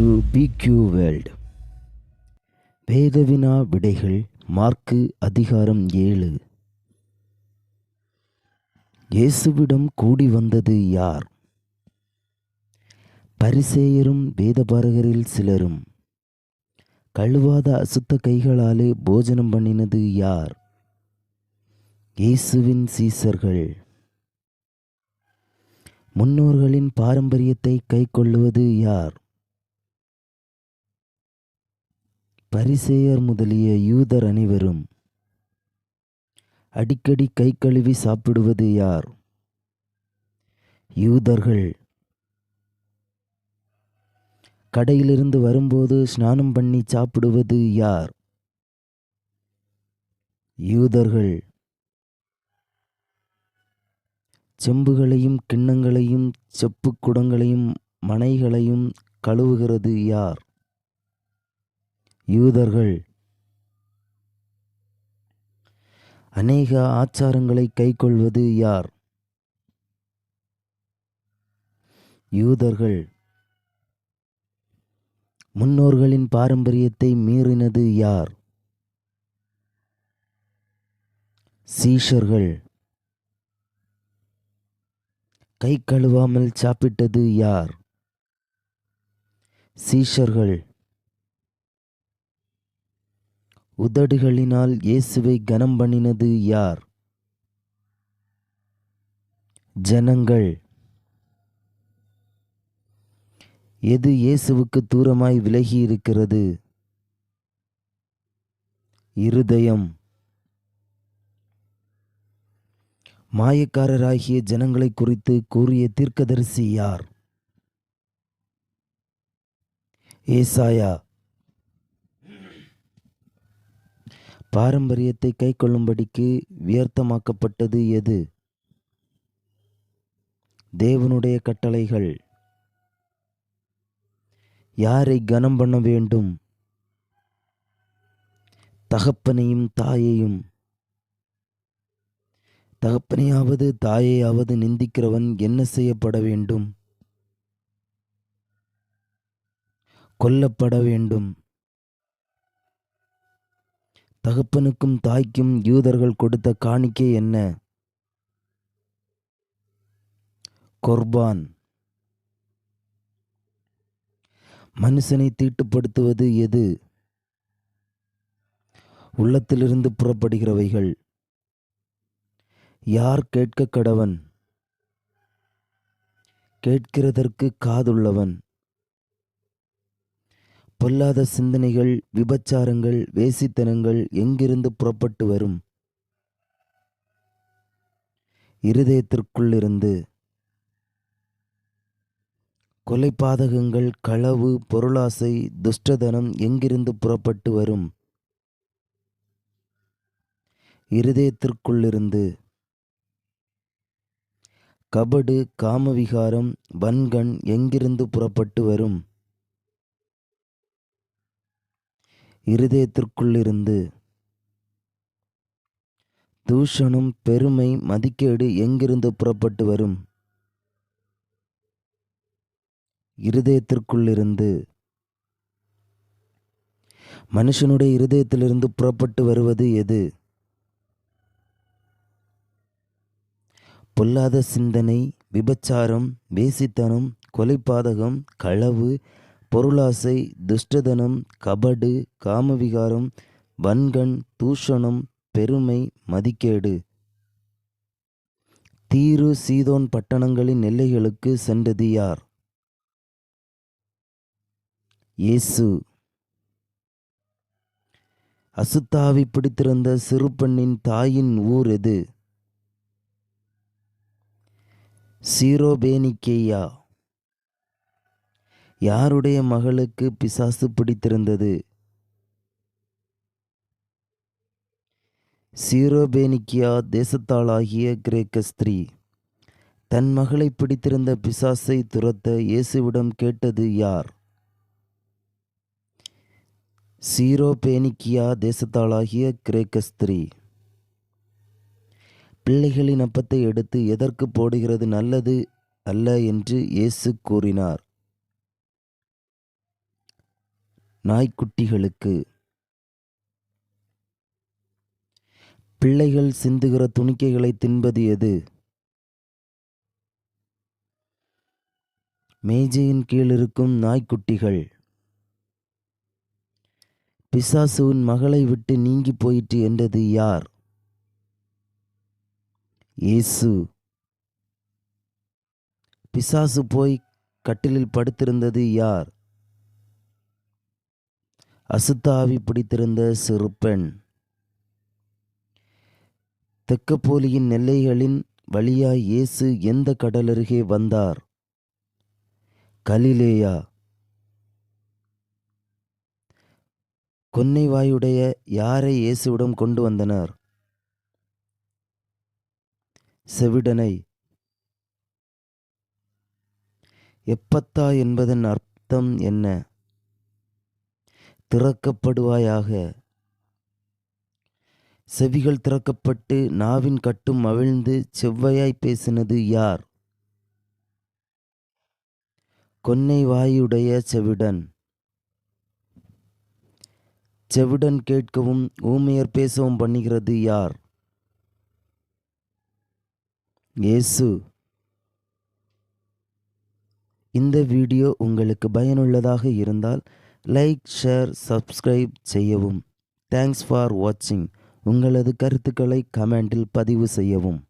To பிக்யூ world வேதவினா விடைகள் mark அதிகாரம் ஏழு. இயேசுவிடம் கூடி வந்தது யார்? பரிசேயரும் வேதபாரகரில் சிலரும். கழுவாத அசுத்த கைகளாலே போஜனம் பண்ணினது யார்? இயேசுவின் சீசர்கள். முன்னோர்களின் பாரம்பரியத்தை கைக்கொள்ளுவது யார்? பரிசேயர் முதலிய யூதர் அனைவரும் அடிக்கடி கை கழுவி சாப்பிடுவது யார்? யூதர்கள். கடையிலிருந்து வரும்போது ஸ்நானம் பண்ணி சாப்பிடுவது யார்? யூதர்கள். செம்புகளையும் கிண்ணங்களையும் செப்பு குடங்களையும் மனைகளையும் கழுவுகிறது யார்? யூதர்கள். அநேக ஆச்சாரங்களை கைக்கொள்வது யார்? யூதர்கள். முன்னோர்களின் பாரம்பரியத்தை மீறினது யார்? சீஷர்கள். கை கழுவாமல் சாப்பிட்டது யார்? சீஷர்கள். உதடுகளினால் இயேசுவை கனம் பண்ணினது யார்? ஜனங்கள். எது இயேசுவுக்கு தூரமாய் விலகி இருக்கிறது இருதயம். மாயக்காரராகிய ஜனங்களை குறித்து கூறிய தீர்க்கதரிசி யார்? ஏசாயா. பாரம்பரியத்தை கைக்கொள்ளும்படிக்கு வியர்த்தமாக்கப்பட்டது எது? தேவனுடைய கட்டளைகள். யாரை கனம் பண்ண வேண்டும்? தகப்பனையும் தாயையும். தகப்பனையாவது தாயையாவது நிந்திக்கிறவன் என்ன செய்யப்பட வேண்டும்? கொல்லப்பட வேண்டும். தகப்பனுக்கும் தாய்க்கும் யூதர்கள் கொடுத்த காணிக்கை என்ன? கொர்பான். மனுஷனை தீட்டுப்படுத்துவது எது? உள்ளத்திலிருந்து புறப்படுகிறவைகள். யார் கேட்க கடவன்? கேட்கிறதற்கு காதுள்ளவன். பொல்லாத சிந்தனைகள் விபச்சாரங்கள் வேசித்தனங்கள் எங்கிருந்து புறப்பட்டு வரும்? இருதயத்திற்குள்ளிருந்து கொலைபாதகங்கள் களவு பொருளாசை துஷ்டதனம் எங்கிருந்து புறப்பட்டு வரும்? இருதயத்திற்குள்ளிருந்து கபடு காமவிகாரம் வன்கண் எங்கிருந்து புறப்பட்டு வரும்? இருதயத்திற்குள்ளிருந்து தூஷணம் பெருமை மதிக்கேடு எங்கிருந்து புறப்பட்டு வரும்? இருதயத்திற்குள்ளிருந்து மனுஷனுடைய இருதயத்திலிருந்து புறப்பட்டு வருவது எது? பொல்லாத சிந்தனை விபச்சாரம் வேசித்தனம் கொலைப்பாதகம் களவு பொருளாசை துஷ்டதனம் கபடு காமவிகாரம் வன்கண் தூஷணம் பெருமை மதிக்கேடு. தீரு சீதோன் பட்டணங்களின் எல்லைகளுக்கு சென்றது யார்? இயேசு. அசுத்தாவி பிடித்திருந்த சிறுபெண்ணின் தாயின் ஊர் எது? சீரோபேனிக்கேயா. யாருடைய மகளுக்கு பிசாசு பிடித்திருந்தது? சீரோபேனிக்கியா தேசத்தாளாகிய கிரேக்க ஸ்திரீ தன் மகளை பிடித்திருந்த பிசாசை துரத்த இயேசுவிடம் கேட்டது யார்? சீரோபேனிக்கியா தேசத்தாளாகிய கிரேக்க ஸ்திரீ பிள்ளைகளின் அப்பத்தை எடுத்து எதற்கு போடுகிறது நல்லது அல்ல என்று இயேசு கூறினார். நாய்க்குட்டிகளுக்கு. பிள்ளைகள் சிந்துகிற துணிக்கைகளை தின்பது எது? மேஜையின் கீழ் இருக்கும் நாய்க்குட்டிகள். பிசாசு உன் மகளை விட்டு நீங்கி போயிற்று என்றது யார்? இயேசு. பிசாசு போய் கட்டிலில் படுத்திருந்தது யார்? அசுத்தாவி பிடித்திருந்த சிறு பெண். தெக்கப்போலியின் நெல்லைகளின் வழியாய் இயேசு எந்த கடலருகே வந்தார்? கலிலேயா. கொன்னை வாயுடைய யாரை இயேசுவிடம் கொண்டு வந்தனர்? செவிடனை. எப்பத்தா என்பதன் அர்த்தம் என்ன? திறக்கப்படுவாயாக. செவிகள் திறக்கப்பட்டு நாவின் கட்டும் அவிழ்ந்து செவ்வையாய் பேசினது யார்? கொன்னை வாயுடைய செவிடன். செவிடன் கேட்கவும் ஊமையர் பேசவும் பண்ணுகிறது யார்? இயேசு. இந்த வீடியோ உங்களுக்கு பயனுள்ளதாக இருந்தால் லைக் ஷேர் சப்ஸ்கிரைப் செய்யவும். தேங்க்ஸ் ஃபார் வாட்சிங் உங்களது கருத்துக்களை கமெண்டில் பதிவு செய்யவும்.